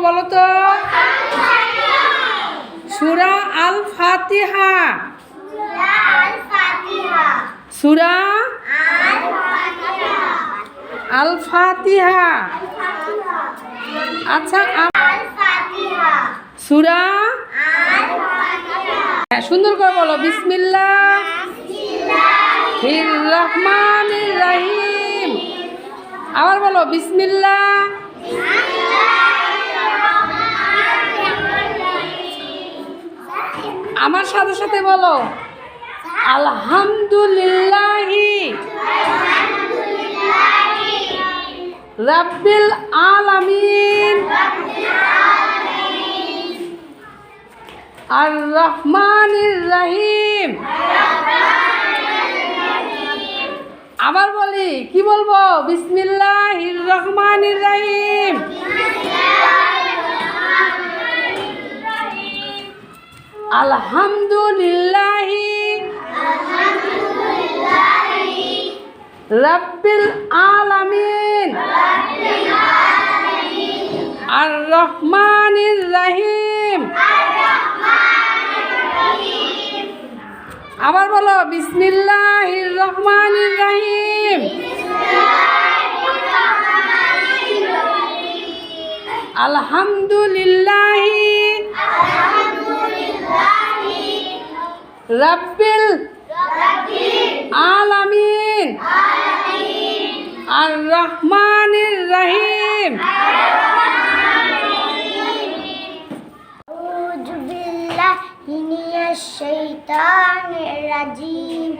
বলো তো সুরা আল ফাতিহা সুরা আল ফাতিহা আচ্ছা সুরা হ্যাঁ, সুন্দর করে বলো বিসমিল্লাহ। রহমান রহিম। আবার বলো বিসমিল্লাহ। সাথে সাথে বলো। আলহামদুলিল্লাহি। রাব্বিল আলামিন। আর রহমানির রহিম। আবার বলি, কি বলব? বিসমিল্লাহির রহমানির রহিম। আলহামদুলিল্লাহি। রাব্বিল আলামিন। আর রহমানির রহিম। আবার বলো বিসমিল্লাহির রহমানির রহিম। আলহামদুলিল্লাহি। রাব্বিল আলামিন। আর রহমানির রহিম। শৈতানের রাজিম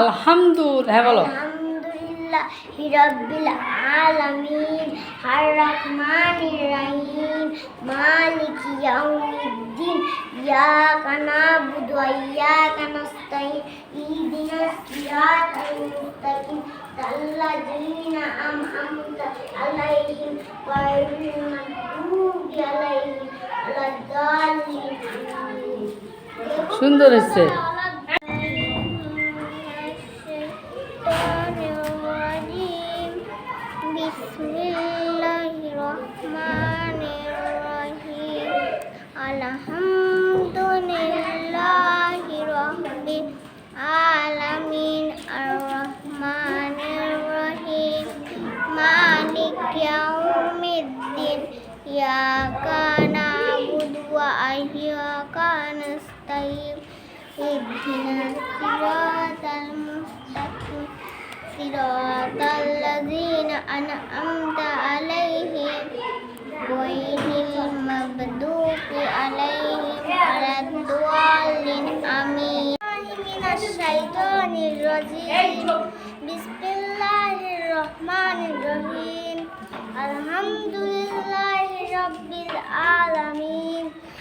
আলহামদুলিল্লাহ হ্যাঁ বলো। আলহামদুলিল্লাহি রাব্বিল আলামিন, আর রহমানির রহিম, মালিক ইয়াউমিদ্দিন, ইয়াকা নাবুদু ওয়া ইয়াকা নাস্তাইন ইহদিনাস সিরাতাল মুস্তাকিম তাল্লাযীনা আন'আমতা আলাইহিম গায়রিল মাগদূবি আলাইহিম ওয়ালাদ-দাল্লিন সুন্দর وإياك نستعين اهدنا الصراط المستقيم صراط الذين أنعمت عليهم غير المغضوب عليهم ولا الضالين آمين من الشيطان الرجيم بسم الله الرحمن الرحيم الحمد لله رب العالمين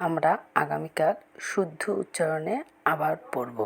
আমরা আগামীকাল শুদ্ধ উচ্চারণে আবার পড়ব।